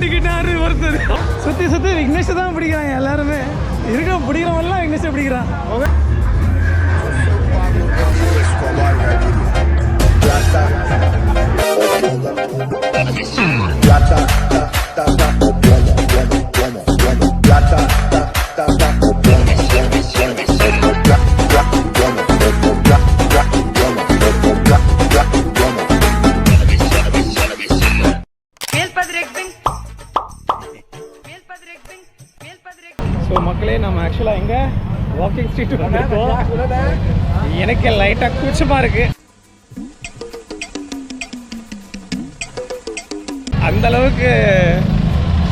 மாட்டிக்கிட்டாரு ஒருத்தர். சுத்தி சுத்தி விக்னேஷ் தான் பிடிக்கிறாங்க எல்லாருமே. இருக்க பிடிக்கிறவங்கலாம் விக்னேஷ் பிடிக்கிறான். மக்களே நம்ம ஆக்சுவலாக எங்கே வாக்கிங் ஸ்ட்ரீட் வந்திருக்கோம். எனக்கு லைட்டாக கூச்சமாக இருக்கு. அந்த அளவுக்கு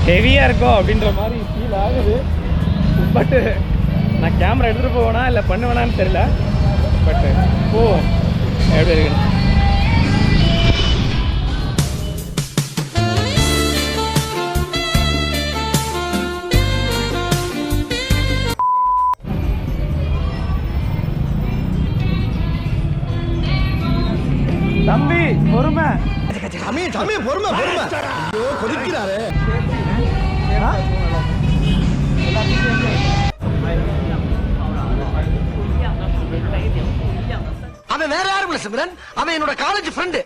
ஹெவியாக இருக்கும் அப்படின்ற மாதிரி ஃபீல் ஆகுது. பட்டு நான் கேமரா எடுத்துகிட்டு போவேனா இல்லை பண்ணுவேனான்னு தெரியல. பட்டு போவோம் எப்படி இருக்கு? சாமி சாமி பொறுமை பொறுமை. ஐயோ கொதிக்கிறாரு. அவன் வேற யாரும் இல்ல சிம்ரன்? அவன் என்னோட காலேஜ் ஃப்ரெண்டு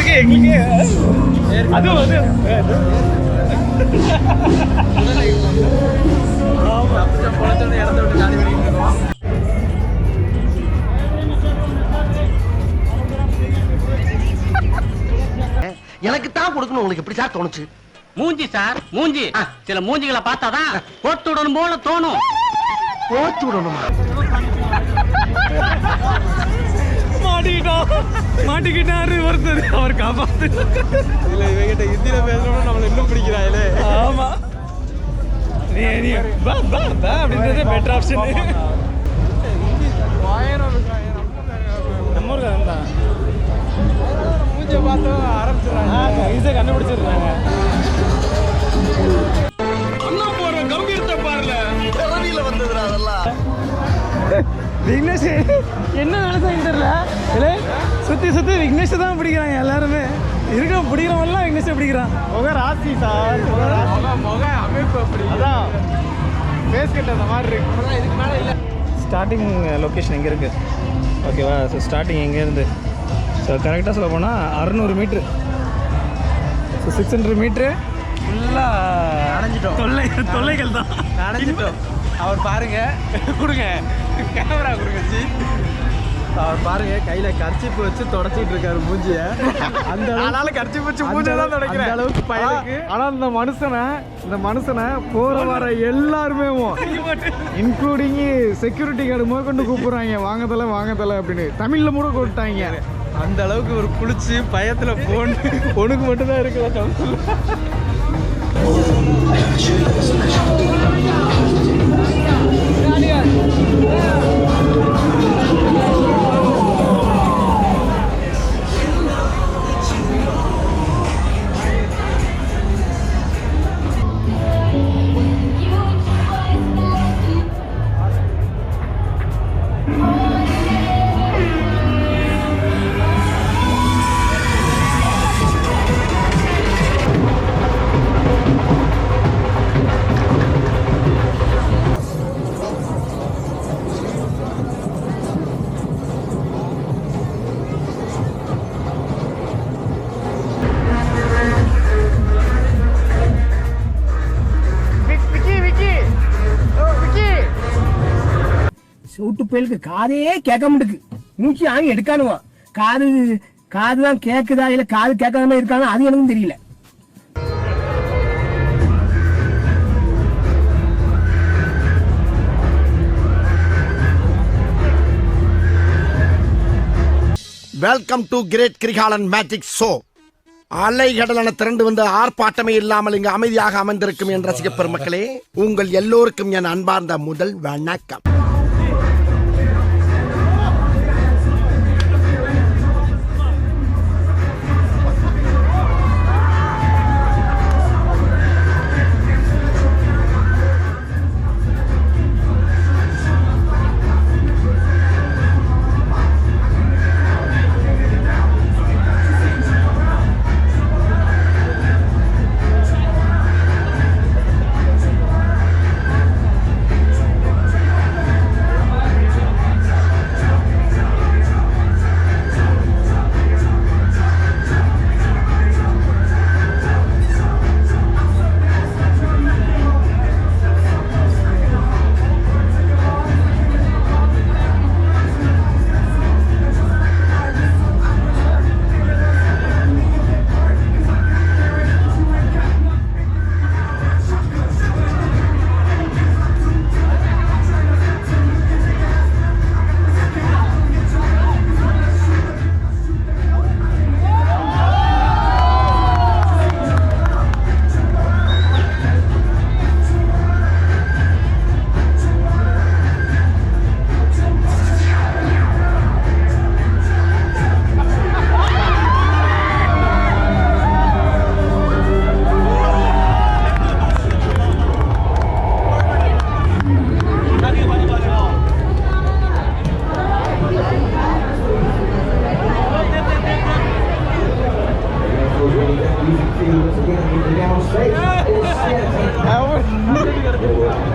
காட்டுறதுக்கு எங்களுக்கே. அதுவும் வந்து எனக்கு தான் கொடுக்கணும் உங்களுக்கு. எப்படி சார் தோணுச்சு? மூஞ்சி சார் மூஞ்சி. சில மூஞ்சிகளை பார்த்தாதான் போட்டு விடணும் போல தோணும். போச்சு விடணுமா மாட்டிக்கிட்டோம். மாட்டிக்கிட்டாரு ஒருத்தர். அவர் காப்பாத்து. இல்ல இவங்கிட்ட ஹிந்தியில பேசுறோம்னா நம்மள இன்னும் பிடிக்கிறாங்களே ஆமா. நீ நீ பா பா பா அப்படின்றது பெட்டர் ஆப்ஷன் நம்ம ஊருக்கு அதுதான் மூஞ்சிய பார்த்து ஆரம்பிச்சிடறாங்க. ஈஸியாக கண்டுபிடிச்சிருக்காங்க பிறவியில வந்ததுடா அதெல்லாம். விக்னேஷ் என்ன இல்லை சுற்றி சுற்றி விக்னேஷ் தான் பிடிக்கிறாங்க எல்லாருமே. இருக்க பிடிக்கிறவங்கலாம் விக்னேஷை பிடிக்கிறான். முக ராசி சார் முக முக அமைப்பு அப்படி. அதான். ஃபேஸ் கட் அந்த மாதிரி இருக்கு. இதுக்கு மேல இல்ல. ஸ்டார்டிங் லொக்கேஷன் எங்கே இருக்குது ஓகேவா ஸோ ஸ்டார்டிங் எங்கேருந்து ஸோ கரெக்டாக சொல்ல போனால் அறநூறு metre so six hundred metre ஃபுல்லாக நனைஞ்சிட்டோம். தொல்லை தொல்லைகள் தான். நனைஞ்சிட்டோம் அவர் பாருங்க கொடுங்க. கேமரா கொடுங்க ஜி. அவர் பாருங்க கையில கர்ச்சிப்பு வச்சு தொடச்சிட்டு இருக்காரு மூஞ்சிய. அந்த அதனால கர்ச்சிப்பு வச்சு மூஞ்சிய தான் தொடக்கிறேன். அளவுக்கு பையனுக்கு ஆனா இந்த மனுஷனை இந்த மனுஷனை போற வர எல்லாருமே இன்க்ளூடிங் செக்யூரிட்டி கார்டு முதல் கொண்டு கூப்பிடுறாங்க வாங்கதல வாங்கதல அப்படின்னு. தமிழ்ல கூட கூப்பிட்டாங்க அந்த அளவுக்கு ஒரு குளிச்சு பயத்துல போன் பொண்ணுக்கு மட்டும் தான் இருக்குல்ல பயலுக்கு காதே கேட்க மாட்டுக்கு. மூச்சு ஆங்கி எடுக்கானுவான் காது காது தான் கேட்குதா இல்ல காது கேட்காத மாதிரி இருக்கானோ? அது எனக்கும் தெரியல. Welcome to great Kirikalan magic show அலைகடலான திரண்டு வந்து ஆர்ப்பாட்டமே இல்லாமல் இங்கு அமைதியாக அமர்ந்திருக்கும் என் ரசிக பெருமக்களே உங்கள் எல்லோருக்கும் என் அன்பார்ந்த முதல் வணக்கம்.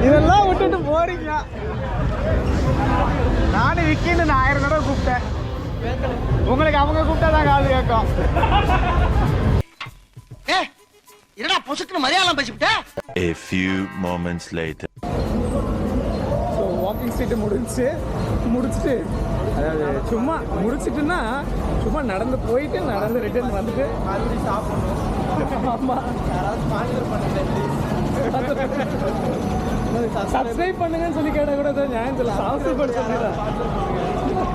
இதெல்லாம் விட்டுட்டு போறீங்க. நானும் விக்கின்னு நான் ஆயிரம் தடவை கூப்பிட்டேன். உங்களுக்கு அவங்க கூப்பிட்டா தான் காது கேட்கும். என்னடா பொசுக்குன்னு மலையாளம் பேசிவிட்டேன் A few moments later. Street முடிஞ்சுச்சு முடிச்சுட்டு அதாவது சும்மா முடிச்சிட்டுன்னா சும்மா நடந்து போயிட்டு நடந்து ரிட்டர்ன் வந்துட்டு. மறுபடியும் சாப்பிடணும் ஆமாம் யாராவது ஸ்பான்சர் பண்ணுங்க சப்ஸ்கிரைப் பண்ணுங்கன்னு சொல்லி கேட்டால் கூட நியாயம் சொல்ல சப்ஸ்கிரைப் பண்ண சொல்லிடுறேன்.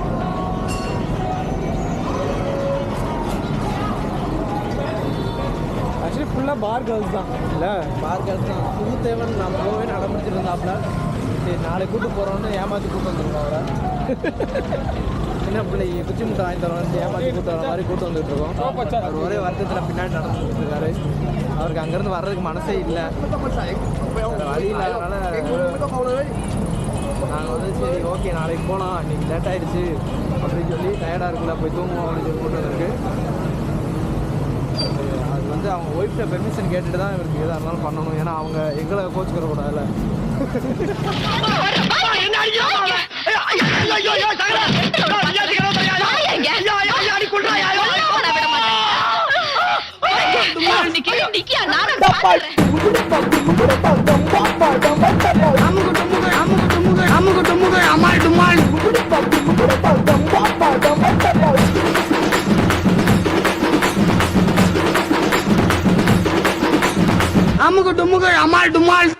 ஃபுல்லாக பார் கேர்ள்ஸ் தான். இல்லை பார்க்கறது தான். புது தேவன் நான் போவே நடமுடிச்சிட்டு இருந்தாப்ல. சரி நாளைக்கு கூட்டு போகிறோன்னு ஏமாற்றி கூட்டு வந்துருக்கோம் அவரை. சின்ன பிள்ளைக்கு குச்சி முட்டை வாங்கி தரோம் ஏமாற்றி கூட்டு வர மாதிரி கூட்டு வந்துட்டு இருக்கோம் அவர் ஒரே வருத்தத்தில் பின்னாடி நடந்துட்டு இருக்காரு. அவருக்கு அங்கேருந்து வர்றதுக்கு மனசே இல்லை. வழி இல்லாதனால நாங்கள் வந்து சரி ஓகே நாளைக்கு போகலாம் இன்னைக்கு லேட் ஆயிடுச்சு. அப்படின்னு சொல்லி டயர்டாக இருக்குல்ல போய் தூங்குவோம் அப்படின்னு சொல்லி கூட்டு வந்திருக்கு. அது வந்து அவங்க ஒய்ஃப்ட பெர்மிஷன் கேட்டுட்டு தான் இவருக்கு எதாக இருந்தாலும் பண்ணணும். ஏன்னா அவங்க எங்களை கோச்சுக்கிற கூடாதுல்ல அமுகு டுமுகு அமால் டுமால்